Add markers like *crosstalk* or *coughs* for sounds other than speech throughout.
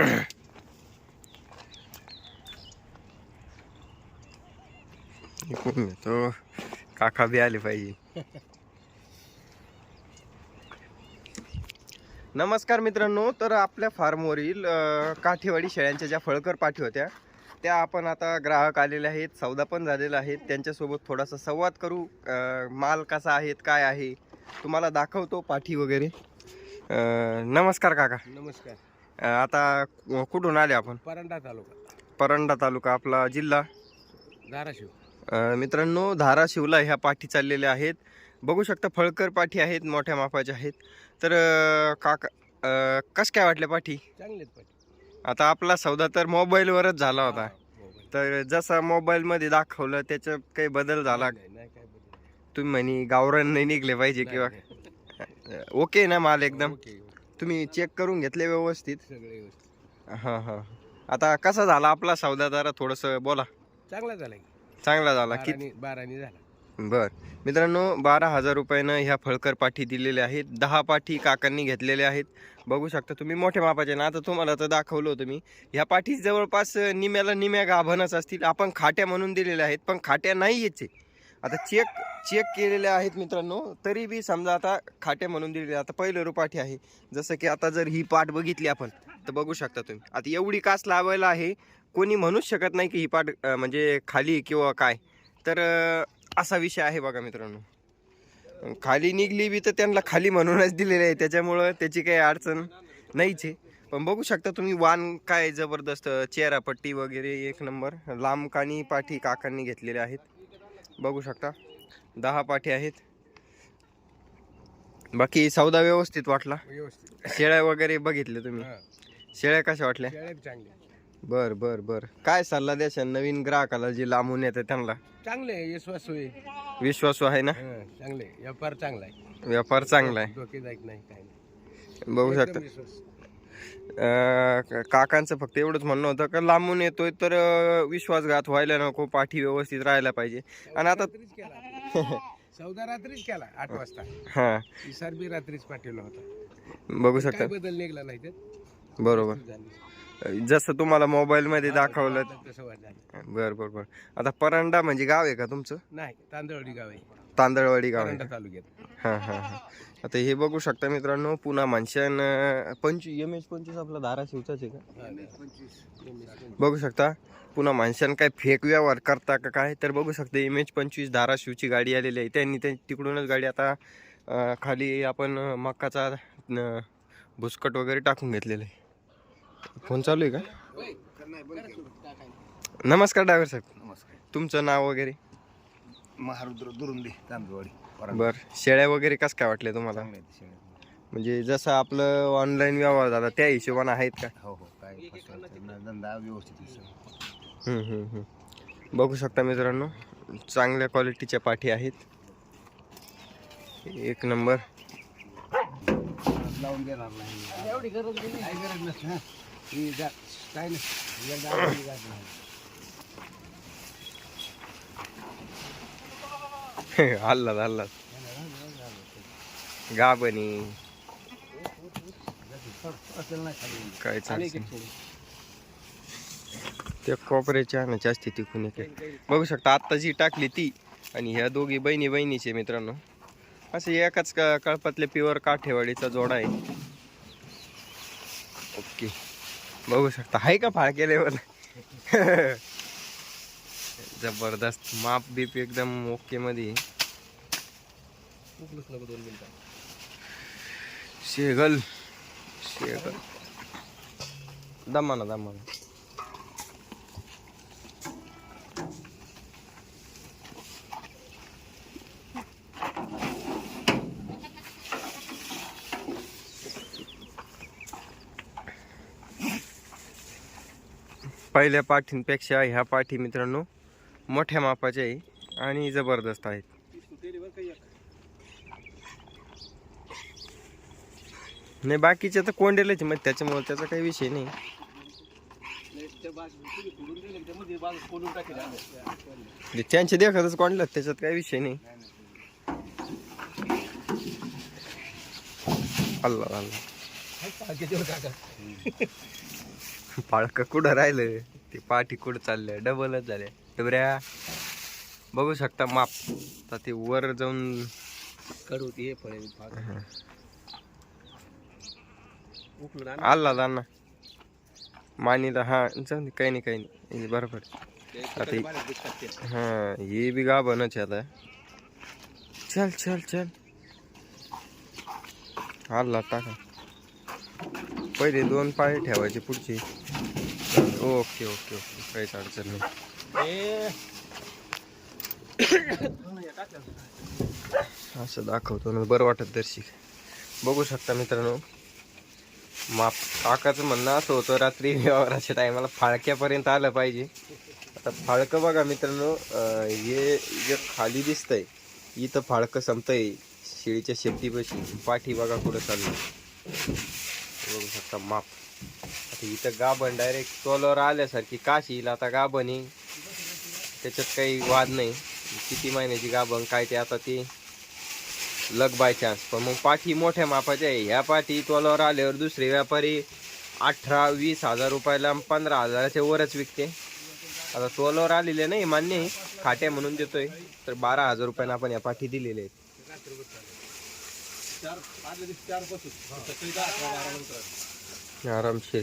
*coughs* इकडून काका बी आले पाहिजे. नमस्कार मित्रांनो तर आपल्या फार्मवरील काठेवाडी शेळ्यांच्या ज्या फळकर पाठी होत्या त्या आपण आता ग्राहक आलेले आहेत सौदा पण झालेला आहेत त्यांच्यासोबत थोडासा संवाद करू. माल कसा आहेत काय आहे तुम्हाला दाखवतो पाठी वगैरे. नमस्कार काका. नमस्कार. अ, आता कुठून आले आपण? परांडा तालुका. परंडा तालुका आपला जिल्हा? धाराशिव. अ, मित्रांनो धाराशिवला ह्या पाठी चाललेल्या आहेत. बघू शकता फळकर पाठी आहेत मोठ्या मापाच्या आहेत. तर अ, काका अ, कस काय वाटल्या पाठी? चांगलेच आता आपला सौदा तर मोबाईलवरच झाला होता. तर जसा मोबाईलमध्ये दाखवलं त्याच्यात काही बदल झाला नाही, काय. तुम्ही म्हणे गावरान नाही निघले पाहिजे किंवा नाही, नाही. ओके ना माल एकदम? Okay, okay. तुम्ही चेक करून घेतले व्यवस्थित? सगळे व्यवस्थित. हां हां. आता कसा झाला आपला सौदा जरा थोडंसं बोला. चांगला झाला की. चांगला झाला किती बारानी बारानी झाला. बर. मित्रांनो बारा हजार रुपयानं ह्या फळकर पाठी दिलेल्या आहेत. दहा पाठी काकांनी घेतलेल्या आहेत. बघू शकता तुम्ही मोठ्या मापाच्या ना. आता तुम्हाला तर दाखवलं होतं मी. ह्या पाठी जवळपास निम्याला निम्या गाभणच असतील. आपण खाट्या म्हणून दिलेल्या आहेत पण खाट्या नाही याचे. आता चेक चेक केलेले आहेत मित्रांनो तरी बी समजा आता खाटे म्हणून दिलेले आता पहिलं रुपाठी आहे. जसं की आता जर ही पाठ बघितली आपण तर बघू शकता तुम्ही. आता एवढी कास लावायला आहे कोणी म्हणूच शकत नाही की ही पाठ म्हणजे खाली किंवा काय. तर असा विषय आहे बघा मित्रांनो. खाली निघली बी तर त्यांना खाली म्हणूनच दिलेले आहे. त्याच्यामुळं त्याची काही अडचण नाहीच आहे. पण बघू शकता तुम्ही वान काय जबरदस्त चेहरापट्टी वगैरे एक नंबर. लांब काणी पाठी काकांनी घेतलेले आहेत. बघू शकता. दहा पाठी आहेत. बाकी सौदा व्यवस्थित वाटला. व्यवस्थित. शेळ्या वगैरे बघितले तुम्ही? हा. शेळ्या कशा वाटल्या? शेळ्या बी चांगले बर बर बर. काय सल्ला द्याल नवीन ग्राहकाला जे लांबून येतं त्यांना? चांगले आहे विश्वास होय विश्वासू आहे ना? हा, चांगले आहे. व्यापार चांगला आहे. व्यापार चांगला आहे. डोके जायत नाही काय नाही. बघू एकदम शकता. विश्वास. काकांचं फक्त एवढंच म्हणणं होतं का लांबून येतोय तर विश्वासघात व्हायला नको पाठी व्यवस्थित राहायला पाहिजे. आणि आता *laughs* चौदा रात्रीच केला आठ वाजता. हां. इसार बी रात्रीच पाठवला होता. बघू शकता. बदल निघला नाही बरोबर. जसं तुम्हाला मोबाईलमध्ये दाखवलं तसं वाट झालं. बर बर बर. आता परांडा म्हणजे गाव आहे का तुमचं? नाही तांदळवाडी गाव आहे. तांदळवाडी गाव आहे? तालुक्यात. हां हां हां. आता हे बघू शकता मित्रांनो पुन्हा माणसान पंचवीस एम एच पंचवीस आपला धाराशिवचाच आहे का? बघू शकता. पुन्हा माणसानं काय फेक व्यवहार करता का काय? तर बघू शकता एम एच पंचवीस धाराशिवची गाडी आलेली आहे. त्यांनी त्या तिकडूनच गाडी आता अं, खाली आपण अं, मक्काचा अं, भुसकट वगैरे टाकून घेतलेलं आहे. फोन चालू आहे का? नमस्कार ड्रायव्हर साहेब. नमस्कार. तुमचं नाव वगैरे? महारुद्र दुरुंदे तांदूळवाडी बर शेळ्या वगैरे कसं काय वाटले तुम्हाला? चांगले आहेत शेळ्या. म्हणजे जसं आपलं ऑनलाईन व्यवहार झाला त्या हिशोबानं आहेत का? हो हो काय फसवायचं नाही, धंदा व्यवस्थित आहे सगळं. हम्म, हम्म, हम्म. बघू शकता मित्रांनो चांगल्या क्वालिटीच्या पाठी आहेत. एक नंबर. लावून देणार नाही. एवढी गरज काय गरज नसते हा. ही जा- काय नाही. एकदा आली जात नाही. हल्लाद हल्लाद गाबणी काय चालतं त्या कोपऱ्याच्या ना जास्ती तिकून एक बघू शकता आत्ता जी टाकली ती आणि ह्या दोघी बहिणी बहिणीचे मित्रांनो. असे एकाच कळपातले कळपातल्या प्युअर काठेवाडीचा जोडा आहे. ओके. बघू शकता. आहे का फाळके लेवल *laughs* जबरदस्त. माप बीप एकदम ओके मध्ये नको दोन मिनिटं. शेगल. शेगल. दमाना दमाना. पहिल्या पाठींपेक्षा ह्या पाठी मित्रांनो मोठ्या मापाच्या आहे आणि जबरदस्त आहेत. नाही बाकीचे तर कोंडेलच मग त्याच्यामुळे त्याचा काही विषय नाही. त्यांचे देखतच कोंडलं त्याच्यात काही विषय नाही. अल्ला अल्ला. पाळकं कुठं राहिलं ते पाठी कुठं चालल्या? डबलच झाल्या डबऱ्या बघू शकता माप. तर ते वर जाऊन कडू हे फळे. आला दाना मानीला हा जाऊ दे काही नाही काही नाही. हे बरोबर. ते आता हे- ते. हा हे बी गाभणच आहे आता. चल चल चल. आला टाका. पहिले दोन पाय ठेवायचे पुढचे. Okay okay okay. काहीच अडचण नाही. *coughs* असं दाखवतो ना बरं वाटत दर्शिक बघू शकता मित्रांनो. माप काकाचं म्हणणं असं होतं रात्री व्यवहाराच्या टायमाला फाळक्यापर्यंत आलं पाहिजे. आता फाळकं बघा मित्रांनो हे जे खाली दिसतंय इथं फाळकं संपतंय. शेळीच्या शेपटीपाशी. पाठी बघा कुठं चाललं बघू शकता माप. आता इथं गाभण डायरेक्ट तोलावर आल्यासारखी काशी. आता गाभण आहे. त्याच्यात काही वाद नाही. किती महिन्याची गाभण काय ते आता ती लग बाय चान्स पण मग पाठी मोठ्या मापाच्या आहे. ह्या पाठी तोलावर आल्यावर दुसरे व्यापारी अठरा वीस हजार रुपयाला पंधरा हजाराच्या वरच विकते. आता तोलावर आलेले नाही मान्य आहे. खाट्या म्हणून देतोय. तर बारा हजार रुपयानं आपण या पाठी दिलेले आहेत. आरामशीर आदल्या दिवशी चारपासून सकाळी दहा अकरा बारा नंतर आरामशीर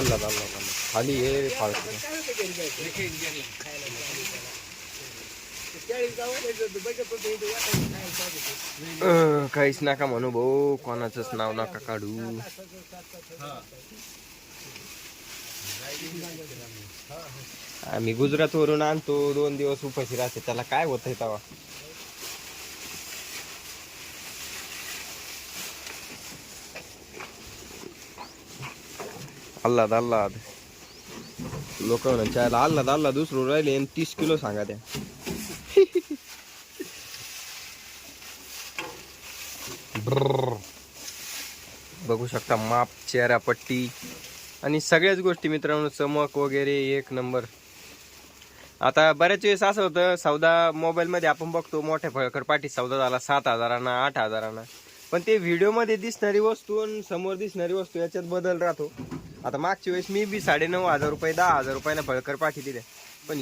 अल्ला अल्ला खाली हे फाळकं काहीच नका म्हणू भाऊ कोणाचंच नाव नका काढू. आम्ही गुजरात वरून आणतो दोन दिवस उपाशी राहते त्याला काय होतंय तेव्हा? अल्लाद अल्लाद. लोक चायला अल्लाद अल्लाद दुसरं राहिले आणि तीस किलो सांगा त्या. बघू शकता माप चेहरा पट्टी आणि सगळ्याच गोष्टी मित्रांनो चमक वगैरे एक नंबर. आता बऱ्याच वेळेस असं होतं सौदा मोबाईलमध्ये आपण बघतो मोठ्या फळकर पाठी सौदा झाला सात हजारांना आठ हजारांना. पण ते व्हिडिओमध्ये दिसणारी वस्तू आणि समोर दिसणारी वस्तू याच्यात बदल राहतो. आता मागच्या वेळेस मी बी साडेनऊ हजार रुपये दहा हजार रुपयाला फळकर पाठी दिल्या पण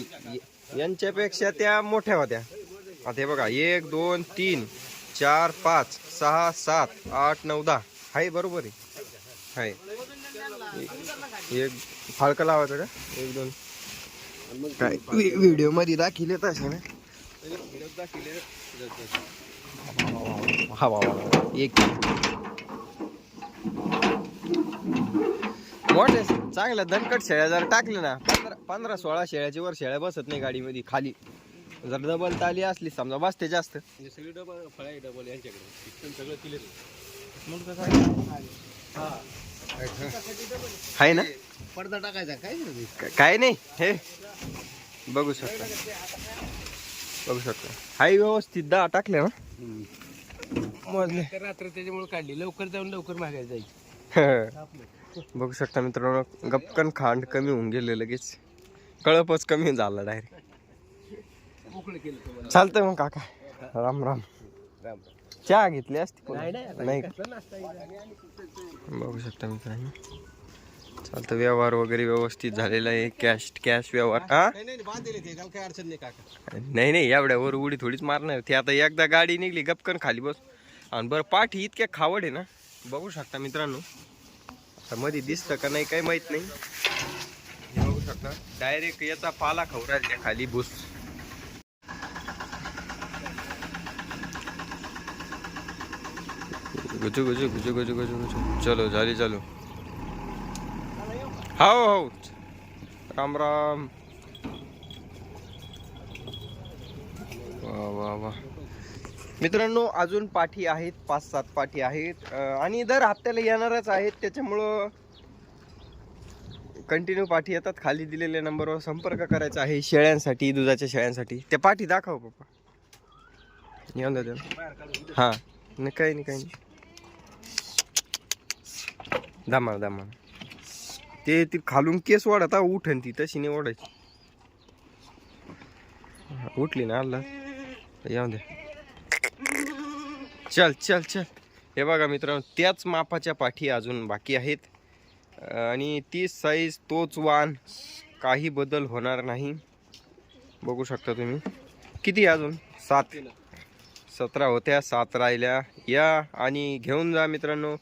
यांच्यापेक्षा त्या मोठ्या होत्या. आता हे बघा एक दोन तीन चार पाच सहा सात आठ नऊ दहा. आहे बरोबर आहे. आहे एक फाळकं लावायचं का? एक दोन. काय व्हिडिओमध्ये दाखिले तसे ना? हा वा. एक. मोठे चांगल्या दणकट शेळ्या जर टाकले ना पंधरा पंधरा सोळा शेळ्याची वर शेळ्या बसत नाही गाडीमध्ये खाली. जर डबल ताली असली समजा बसते जास्त. म्हणजे सगळी डबल फळा डबल यांच्याकडे. शिक्षण सगळं ना? पडदा टाकायचा काय काय नाही? हे. बघू शकता. बघू शकता. हाय व्यवस्थित दहा टाकले ना? मोजले. तर रात्र त्याच्यामुळे काढली. लवकर जाऊन लवकर मागायला जायची. *laughs* बघू शकता मित्रांनो गपकन खांड कमी होऊन गेले लगेच. कळपच कमी झाला डायरेक्ट चालतंय मग काका. राम राम. चहा घेतली असती? नाही? बघू शकता मित्रांनो. चालतं व्यवहार वगैरे व्यवस्थित झालेला आहे. कॅश कॅश व्यवहार. हा नाही नाही एवढ्यावर उडी थोडीच मारणार ते आता एकदा गाडी निघली गपकन खाली बस. आणि बरं पाठी इतक्या खावड आहे ना? बघू शकता मित्रांनो. मध्ये दिसतं का नाही काही माहीत नाही. हे बघू शकता. डायरेक्ट याचा पाला खाऊ खाली भूस गुजू गुजू गुजू गुजू गुजू गुजू. चलो झाली चालू. हो हो राम राम. मित्रांनो अजून पाठी आहेत पाच सात पाठी आहेत. आणि दर हप्त्याला येणारच आहेत. त्याच्यामुळं कंटिन्यू पाठी येतात. खाली दिलेल्या नंबरवर संपर्क करायचा आहे शेळ्यांसाठी दुधाच्या शेळ्यांसाठी. त्या पाठी दाखव पप्पा. येऊन द्या हां. नाही काही नाही काही नाही. दामा दामा ते ती खालून केस वाढत उठन ती. तशी नाही ओढायची. उठली ना आला येऊन द्या चल चल चल. हे बघा मित्रांनो त्याच मापाच्या पाठी अजून बाकी आहेत. आणि ती साईज तोच वान काही बदल होणार नाही. बघू शकता तुम्ही. किती अजून? सात. सतरा होत्या सात राहिल्या. या आणि घेऊन जा मित्रांनो.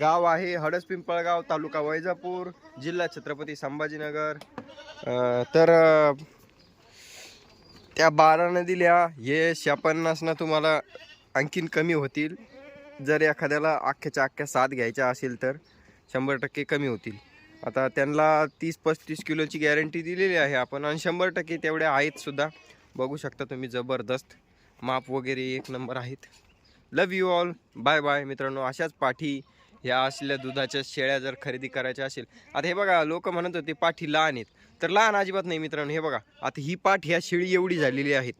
गाव आहे हडस पिंपळगाव तालुका वैजापूर जिल्हा छत्रपती संभाजीनगर. तर त्या बारानं दिल्या हे पन्नासनं तुम्हाला आणखीन कमी होतील. जर एखाद्याला अख्ख्याच्या अख्ख्या सात घ्यायच्या असेल तर शंभर टक्के कमी होतील. आता त्यांना तीस पस्तीस किलोची गॅरंटी दिलेली आहे आपण आणि शंभर टक्के तेवढ्या आहेतसुद्धा बघू शकता तुम्ही जबरदस्त माप वगैरे एक नंबर आहेत. Love you all bye bye मित्रांनो. अशाच पाठी ह्या असल्या दुधाच्या शेळ्या जर खरेदी करायच्या असेल. आता हे बघा लोक म्हणत होते पाठी लहान आहेत. तर लहान अजिबात नाही मित्रांनो हे बघा. आता ही पाठ ह्या शेळी एवढी झालेली आहेत.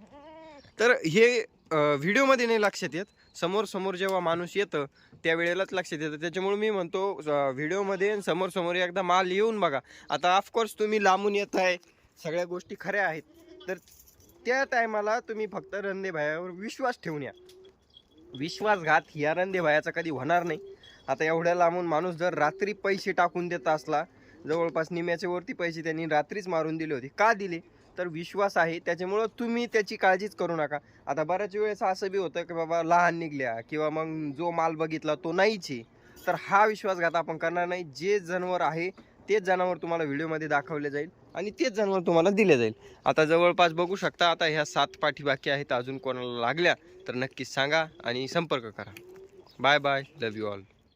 तर हे व्हिडिओमध्ये नाही लक्षात येत. समोर समोर जेव्हा माणूस येतं त्यावेळेलाच लक्षात येतं. त्याच्यामुळे मी म्हणतो व्हिडिओमध्ये समोर समोर एकदा माल येऊन बघा. आता ऑफकोर्स तुम्ही लांबून येत आहे. सगळ्या गोष्टी खऱ्या आहेत. तर त्या टायमाला तुम्ही फक्त रंदेभायावर विश्वास ठेवून या. विश्वासघात ह्या रंदेभायाचा कधी होणार नाही. आता एवढ्या लांबून माणूस जर रात्री पैसे टाकून देत असला जवळपास निम्याच्या वरती पैसे त्यांनी रात्रीच मारून दिले होते. का दिले? तर विश्वास आहे. त्याच्यामुळं तुम्ही त्याची काळजीच करू नका. आता बऱ्याच वेळेस असं बी होतं की बाबा लहान निघल्या किंवा मग जो माल बघितला तो नाहीच आहे. तर हा विश्वासघात आपण करणार नाही. जे जनावर आहे तेच जनावर तुम्हाला व्हिडिओमध्ये दाखवले जाईल आणि तेच जनावर तुम्हाला दिले जाईल. आता जवळपास बघू शकता आता ह्या सात पाठी बाकी आहेत. अजून कोणाला लागल्या तर नक्कीच सांगा आणि संपर्क करा. Bye bye. Love you all